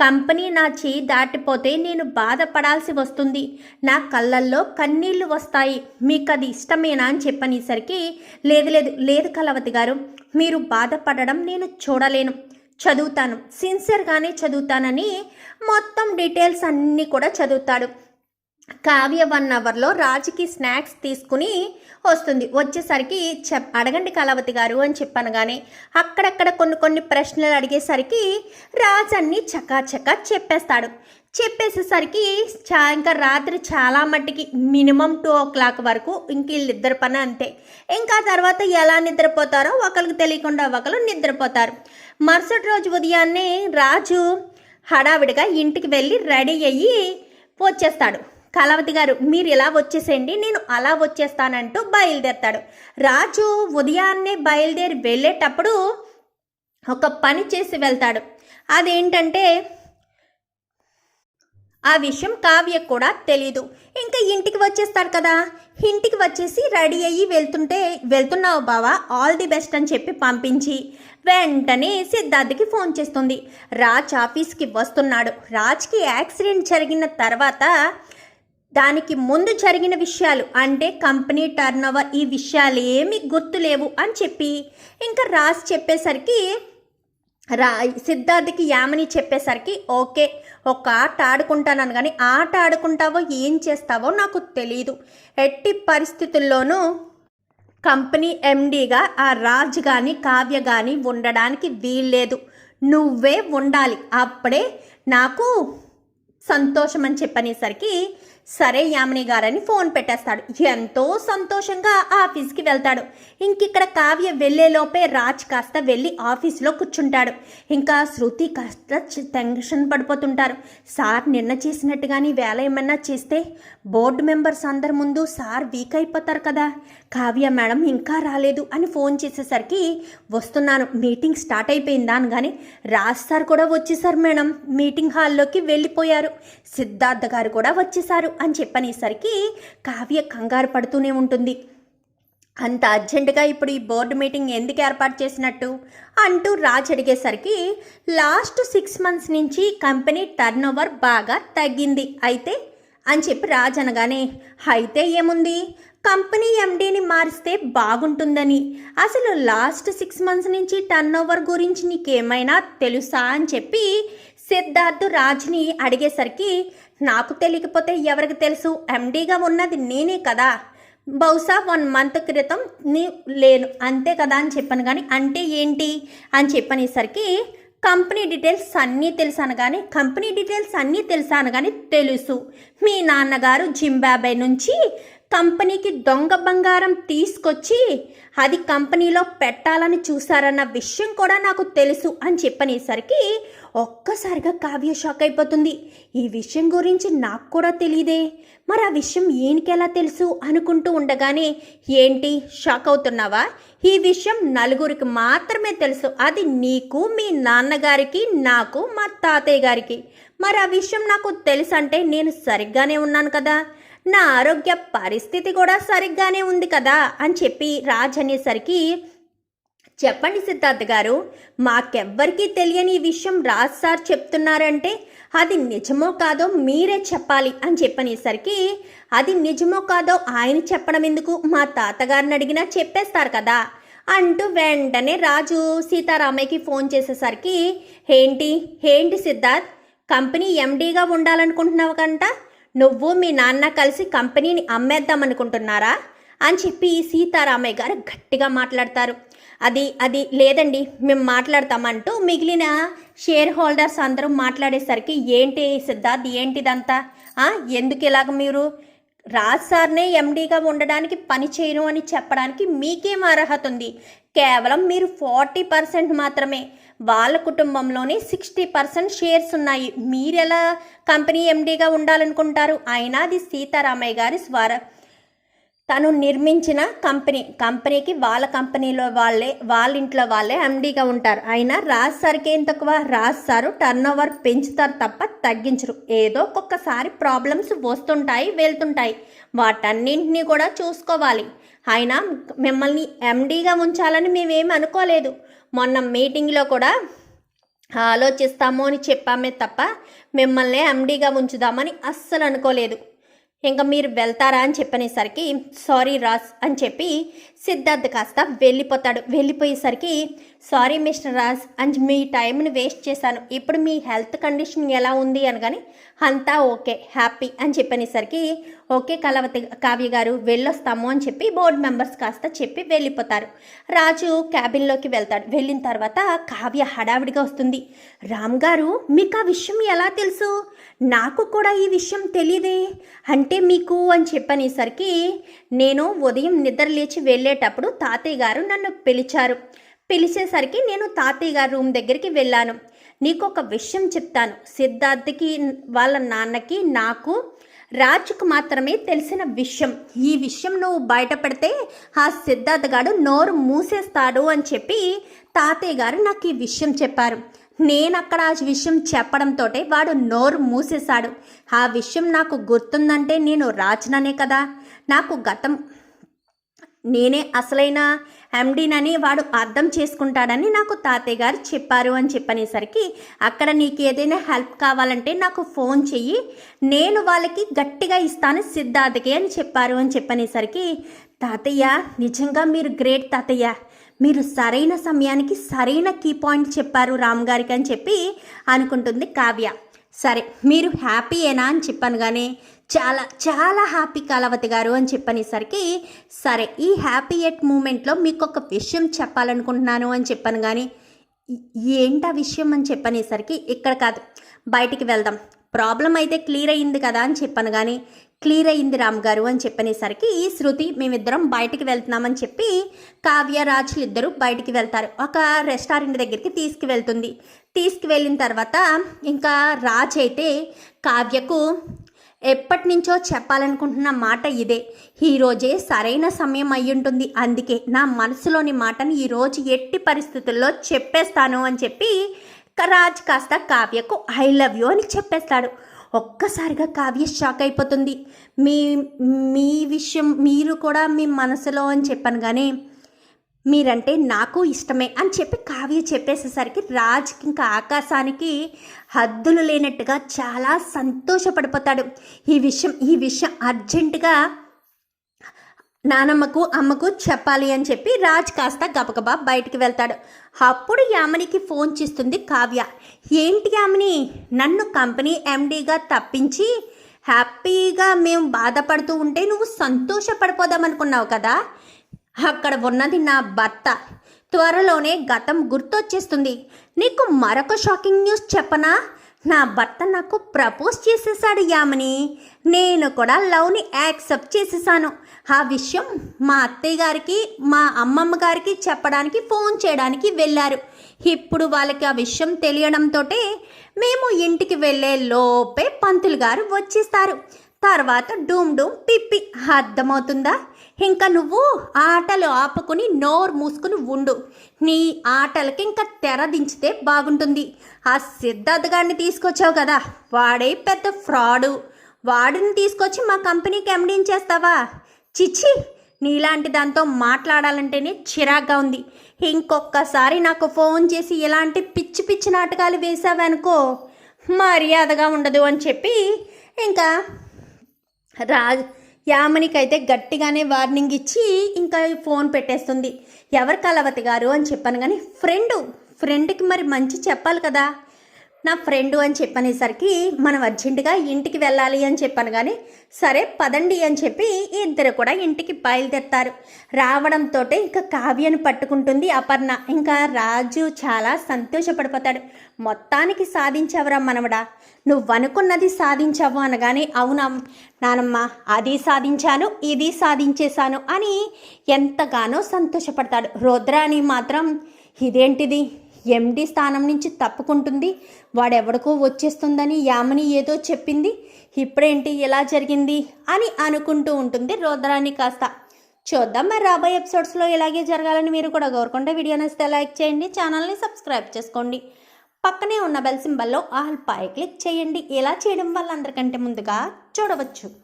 Company నా చేయి దాటిపోతే నేను బాధపడాల్సి వస్తుంది. నా కళ్ళల్లో కన్నీళ్ళు వస్తాయి. మీకు అది ఇష్టమేనా అని చెప్పనేసరికి లేదు లేదు లేదు కలవతి గారు. మీరు బాధపడడం నేను చూడలేను. చదువుతాను. సిన్సియర్గానే చదువుతానని మొత్తం డీటెయిల్స్ అన్నీ కూడా చదువుతాడు. కావ్య వన్ అవర్లో రాజుకి స్నాక్స్ తీసుకుని వస్తుంది. వచ్చేసరికి చెప్ అడగండి కళావతి గారు అని చెప్పాను కానీ అక్కడక్కడ కొన్ని కొన్ని ప్రశ్నలు అడిగేసరికి రాజు అన్ని చకాచకా చెప్పేస్తాడు. చెప్పేసేసరికి చా ఇంకా రాత్రి చాలా మట్టికి మినిమం టూ ఓ క్లాక్ వరకు ఇంక వీళ్ళిద్దరు పని అంతే. ఇంకా తర్వాత ఎలా నిద్రపోతారో ఒకరికి తెలియకుండా ఒకరు నిద్రపోతారు. మరుసటి రోజు ఉదయాన్నే రాజు హడావిడిగా ఇంటికి వెళ్ళి రెడీ అయ్యి వచ్చేస్తాడు. కళావతి గారు మీరు ఇలా వచ్చేసేయండి నేను అలా వచ్చేస్తానంటూ బయలుదేరతాడు. రాజు ఉదయాన్నే బయలుదేరి వెళ్ళేటప్పుడు ఒక పని చేసి వెళ్తాడు. అదేంటంటే ఆ విషయం కావ్య కూడా తెలీదు. ఇంకా ఇంటికి వచ్చేస్తాడు కదా ఇంటికి వచ్చేసి రెడీ అయ్యి వెళ్తుంటే వెళ్తున్నావు బావా ఆల్ ది బెస్ట్ అని చెప్పి పంపించి వెంటనే సిద్ధార్థకి ఫోన్ చేస్తుంది. రాజ్ ఆఫీస్కి వస్తున్నాడు. రాజ్కి యాక్సిడెంట్ జరిగిన తర్వాత దానికి ముందు జరిగిన విషయాలు అంటే కంపెనీ టర్నోవర్ ఈ విషయాలు ఏమి గుర్తులేవు అని చెప్పి ఇంకా రాజ్ చెప్పేసరికి రా సిద్ధార్థకి యామని చెప్పేసరికి ఓకే ఒక ఆట ఆడుకుంటానని కానీ ఆట ఆడుకుంటావో ఏం చేస్తావో నాకు తెలియదు ఎట్టి పరిస్థితుల్లోనూ కంపెనీ ఎండీగా ఆ రాజ్ కానీ కావ్య కానీ ఉండడానికి వీల్లేదు. నువ్వే ఉండాలి. అప్పుడే నాకు సంతోషం అని చెప్పనేసరికి సరే యామిని గారని ఫోన్ పెట్టేస్తాడు. ఎంతో సంతోషంగా ఆఫీస్కి వెళ్తాడు. ఇంకిక్కడ కావ్య వెళ్ళేలోపే రాజ్ కాస్త వెళ్ళి ఆఫీస్లో కూర్చుంటాడు. ఇంకా శృతి కాస్త టెన్షన్ పడిపోతుంటారు. సార్ నిన్న చేసినట్టుగాని వేల ఏమన్నా చేస్తే బోర్డు మెంబర్స్ అందరి ముందు సార్ వీక్ అయిపోతారు కదా. కావ్య మేడం ఇంకా రాలేదు అని ఫోన్ చేసేసరికి వస్తున్నాను. మీటింగ్ స్టార్ట్ అయిపోయిందా అని కానీ రాజ్ సార్ కూడా వచ్చేసారు మేడం. మీటింగ్ హాల్లోకి వెళ్ళిపోయారు. సిద్ధార్థ గారు కూడా వచ్చేసారు. అని చెప్పనేసరికి కావ్య కంగారు పడుతూనే ఉంటుంది. అంత అర్జెంటుగా ఇప్పుడు ఈ బోర్డు మీటింగ్ ఎందుకు ఏర్పాటు చేసినట్టు? అంటూ రాజ్ అడిగేసరికి లాస్ట్ సిక్స్ మంత్స్ నుంచి కంపెనీ టర్న్ ఓవర్ బాగా తగ్గింది అయితే? అని చెప్పి రాజ్ అనగానే అయితే ఏముంది? కంపెనీ ఎండీని మారిస్తే బాగుంటుందని. అసలు లాస్ట్ సిక్స్ మంత్స్ నుంచి టర్న్ ఓవర్ గురించి నీకేమైనా తెలుసా? అని చెప్పి సిద్ధార్థ్ రాజ్ని అడిగేసరికి నాకు తెలియకపోతే ఎవరికి తెలుసు? ఎండీగా ఉన్నది నేనే కదా. బహుశా వన్ మంత్ క్రితం నీ లేను. అంతే కదా అని చెప్పాను. కానీ అంటే ఏంటి? అని చెప్పనేసరికి కంపెనీ డీటెయిల్స్ అన్నీ తెలుసాను కానీ కంపెనీ డీటెయిల్స్ అన్నీ తెలుసాను కానీ తెలుసు. మీ నాన్నగారు జింబాబే నుంచి కంపెనీకి దొంగ బంగారం తీసుకొచ్చి అది కంపెనీలో పెట్టాలని చూసారన్న విషయం కూడా నాకు తెలుసు అని చెప్పనేసరికి ఒక్కసారిగా కావ్య షాక్ అయిపోతుంది. ఈ విషయం గురించి నాకు కూడా తెలియదే మరి ఆ విషయం ఈయనకెలా తెలుసు అనుకుంటూ ఉండగానే ఏంటి షాక్ అవుతున్నావా? ఈ విషయం నలుగురికి మాత్రమే తెలుసు. అది నీకు మీ నాన్నగారికి నాకు మా తాతయ్య గారికి. మరి ఆ విషయం నాకు తెలుసు అంటే నేను సరిగ్గానే ఉన్నాను కదా? నా ఆరోగ్య పరిస్థితి కూడా సరిగ్గానే ఉంది కదా అని చెప్పి రాజ్ అనేసరికి చెప్పండి సిద్ధార్థ్ గారు మాకెవ్వరికీ తెలియని ఈ విషయం రాజ్ సార్ చెప్తున్నారంటే అది నిజమో కాదో మీరే చెప్పాలి అని చెప్పనేసరికి అది నిజమో కాదో ఆయన చెప్పడం ఎందుకు? మా తాతగారిని అడిగినా చెప్పేస్తారు కదా అంటూ వెంటనే రాజు సీతారామయ్యకి ఫోన్ చేసేసరికి ఏంటి? ఏంటి సిద్ధార్థ్? కంపెనీ ఎండీగా ఉండాలనుకుంటున్నావు కంట? నువ్వు మీ నాన్న కలిసి కంపెనీని అమ్మేద్దాం అనుకుంటున్నారా? అని చెప్పి సీతారామయ్య గారు గట్టిగా మాట్లాడతారు. అది అది లేదండి మేము మాట్లాడతామంటూ మిగిలిన షేర్ హోల్డర్స్ అందరూ మాట్లాడేసరికి ఏంటి సిద్ధార్థ్ ఏంటిదంతా? ఎందుకు ఇలాగ మీరు? రాజ్ సార్నే ఎండీగా ఉండడానికి పని చేయను అని చెప్పడానికి మీకేం అర్హత ఉంది? కేవలం మీరు ఫార్టీ పర్సెంట్ మాత్రమే. వాళ్ళ కుటుంబంలోనే సిక్స్టీ పర్సెంట్ షేర్స్ ఉన్నాయి. మీరెలా కంపెనీ ఎండీగా ఉండాలనుకుంటారు? అయినా అది సీతారామయ్య గారి స్వర. తను నిర్మించిన కంపెనీ కంపెనీకి వాళ్ళ కంపెనీలో వాళ్ళే వాళ్ళ ఇంట్లో వాళ్ళే ఎండీగా ఉంటారు. అయినా రాజ్ సార్కి ఏం తక్కువ? రాజ్ సారు టర్న్ ఓవర్ పెంచుతారు తప్ప తగ్గించరు. ఏదో ఒక్కొక్కసారి ప్రాబ్లమ్స్ వస్తుంటాయి వెళ్తుంటాయి. వాటన్నింటినీ కూడా చూసుకోవాలి. అయినా మిమ్మల్ని ఎండీగా ఉంచాలని మేమేం అనుకోలేదు. మొన్న మీటింగ్లో కూడా ఆలోచిస్తాము అని చెప్పామే తప్ప మిమ్మల్ని ఎండీగా ఉంచుదామని అస్సలు అనుకోలేదు. ఇంకా మీరు వెళ్తారా అని చెప్పనేసరికి సారీ రాస్ అని చెప్పి సిద్ధార్థ్ కాస్త వెళ్ళిపోతాడు. వెళ్ళిపోయేసరికి సారీ మిస్టర్ రాజ్ అండ్ మీ టైంని వేస్ట్ చేశాను. ఇప్పుడు మీ హెల్త్ కండిషన్ ఎలా ఉంది? అనగానే అంతా ఓకే హ్యాపీ అని చెప్పనేసరికి ఓకే కలవతి కావ్య గారు వెళ్ళొస్తాము అని చెప్పి బోర్డు మెంబర్స్ కాస్త చెప్పి వెళ్ళిపోతారు. రాజు క్యాబిన్లోకి వెళ్తాడు. వెళ్ళిన తర్వాత కావ్య హడావిడిగా వస్తుంది. రామ్ గారు మీకు ఆ విషయం ఎలా తెలుసు? నాకు కూడా ఈ విషయం తెలియదే అంటే మీకు అని చెప్పనేసరికి నేను ఉదయం నిద్ర లేచి వెళ్ళేటప్పుడు తాతయ్య గారు నన్ను పిలిచారు. పిలిచేసరికి నేను తాతయ్య గారి రూమ్ దగ్గరికి వెళ్ళాను. నీకు ఒక విషయం చెప్తాను. సిద్ధార్థకి వాళ్ళ నాన్నకి నాకు రాజుకు మాత్రమే తెలిసిన విషయం. ఈ విషయం నువ్వు బయటపడితే ఆ సిద్ధార్థ గారు నోరు మూసేస్తాడు అని చెప్పి తాతయ్య గారు నాకు ఈ విషయం చెప్పారు. నేను అక్కడ ఆ విషయం చెప్పడంతో వాడు నోరు మూసేశాడు. ఆ విషయం నాకు గుర్తుందంటే నేను రాజుననే కదా. నాకు గతం నేనే అసలైన ఎండీనని వాడు అర్థం చేసుకుంటాడని నాకు తాతయ్య గారు చెప్పారు అని చెప్పనేసరికి అక్కడ నీకు ఏదైనా హెల్ప్ కావాలంటే నాకు ఫోన్ చెయ్యి. నేను వాళ్ళకి గట్టిగా ఇస్తాను సిద్ధార్థకి అని చెప్పారు అని చెప్పనేసరికి తాతయ్య నిజంగా మీరు గ్రేట్ తాతయ్య. మీరు సరైన సమయానికి సరైన కీ పాయింట్ చెప్పారు రామ్ గారికి అని చెప్పి అనుకుంటుంది కావ్య. సరే మీరు హ్యాపీయేనా అని చెప్పాను కానీ చాలా చాలా హ్యాపీ కలవతి గారు అని చెప్పనేసరికి సరే ఈ హ్యాపీ ఎట్ మూమెంట్లో మీకు ఒక విషయం చెప్పాలనుకుంటున్నాను అని చెప్పాను కానీ ఏంటా విషయం అని చెప్పనేసరికి ఇక్కడ కాదు బయటికి వెళ్దాం. ప్రాబ్లం అయితే క్లియర్ అయింది కదా అని చెప్పాను కానీ క్లియర్ అయింది రామ్ గారు అని చెప్పనేసరికి ఈ శృతి మేమిద్దరం బయటికి వెళ్తున్నామని చెప్పి కావ్య రాజులు ఇద్దరు బయటికి వెళ్తారు. ఒక రెస్టారెంట్ దగ్గరికి తీసుకువెళ్తుంది. తీసుకువెళ్ళిన తర్వాత ఇంకా రాజ్ అయితే కావ్యకు ఎప్పటి నుంచో చెప్పాలనుకుంటున్న మాట ఇదే. ఈరోజే సరైన సమయం అయ్యుంటుంది. అందుకే నా మనసులోని మాటని ఈరోజు ఎట్టి పరిస్థితుల్లో చెప్పేస్తాను అని చెప్పి రాజ్ కాస్త కావ్యకు ఐ లవ్ యూ అని చెప్పేస్తాడు. ఒక్కసారిగా కావ్య షాక్ అయిపోతుంది. మీ మీ విషయం మీరు కూడా మీ మనసులో అని చెప్పాను కానీ మీరంటే నాకు ఇష్టమే అని చెప్పి కావ్య చెప్పేసేసరికి రాజ్కి ఇంకా ఆకాశానికి హద్దులు లేనట్టుగా చాలా సంతోషపడిపోతాడు. ఈ విషయం ఈ విషయం అర్జెంటుగా నానమ్మకు అమ్మకు చెప్పాలి అని చెప్పి రాజ్ కాస్త గబగబా బయటికి వెళ్తాడు. అప్పుడు యామినికి ఫోన్ చేస్తుంది కావ్య. ఏంటి యామిని నన్ను కంపెనీ ఎండీగా తప్పించి హ్యాపీగా మేము బాధపడుతూ ఉంటే నువ్వు సంతోషపడిపోదామనుకున్నావు కదా? అక్కడ ఉన్నది నా భర్త. త్వరలోనే గతం గుర్తొచ్చేస్తుంది. నీకు మరొక షాకింగ్ న్యూస్ చెప్పనా? నా భర్త నాకు ప్రపోజ్ చేసేసాడు యామని. నేను కూడా లవ్ని యాక్సెప్ట్ చేసేసాను ఆ విషయం మా అత్తయ్య గారికి మా అమ్మమ్మ గారికి చెప్పడానికి ఫోన్ చేయడానికి వెళ్ళారు. ఇప్పుడు వాళ్ళకి ఆ విషయం తెలియడంతో మేము ఇంటికి వెళ్ళే లోపే పంతులు గారు వచ్చేస్తారు. తర్వాత డూమ్ డూమ్ పిప్పి. అర్థమవుతుందా? ఇంకా నువ్వు ఆటలు ఆపుకుని నోరు మూసుకుని ఉండు. నీ ఆటలకి ఇంకా తెర దించితే బాగుంటుంది. ఆ సిద్ధార్థ్ గారిని తీసుకొచ్చావు కదా. వాడే పెద్ద ఫ్రాడు. వాడిని తీసుకొచ్చి మా కంపెనీకి ఎండించేస్తావా చేస్తావా? చిచ్చి! నీలాంటి దాంతో మాట్లాడాలంటేనే చిరాగ్గా ఉంది. ఇంకొకసారి నాకు ఫోన్ చేసి ఇలాంటి పిచ్చి పిచ్చి నాటకాలు వేసావనుకో మర్యాదగా ఉండదు అని చెప్పి ఇంకా రాజ్ యామనికైతే గట్టిగానే వార్నింగ్ ఇచ్చి ఇంకా ఫోన్ పెట్టేస్తుంది. ఎవరు కలవతి గారు అని చెప్పాను కానీ ఫ్రెండు ఫ్రెండ్కి మరి మంచి చెప్పాలి కదా. నా ఫ్రెండు అని చెప్పనేసరికి మనం అర్జెంటుగా ఇంటికి వెళ్ళాలి అని చెప్పాను కానీ సరే పదండి అని చెప్పి ఇద్దరు కూడా ఇంటికి బయలుదేరుతారు. రావడంతో ఇంకా కావ్యను పట్టుకుంటుంది అపర్ణ. ఇంకా రాజు చాలా సంతోషపడిపోతాడు. మొత్తానికి సాధించావురా మనవడా. నువ్వు అనుకున్నది సాధించావు అనగానే అవునా? నానమ్మ అది సాధించాను ఇది సాధించేశాను అని ఎంతగానో సంతోషపడతాడు. రుద్రాని మాత్రం ఇదేంటిది? ఎండి స్థానం నుంచి తప్పుకుంటుంది. వాడెవడికో వచ్చేస్తుందని యామని ఏదో చెప్పింది. ఇప్పుడేంటి ఎలా జరిగింది అని అనుకుంటూ ఉంటుంది రుద్రాని కాస్త. చూద్దాం మరి రాబోయే ఎపిసోడ్స్లో ఇలాగే జరగాలని మీరు కూడా కోరుకుంటే వీడియో నచ్చితే లైక్ చేయండి ఛానల్ని సబ్స్క్రైబ్ చేసుకోండి. పక్కనే ఉన్న బెల్ సింబల్లో ఆల్ పై క్లిక్ చేయండి. ఇలా చేయడం వల్ల అందరికంటే ముందుగా చూడవచ్చు.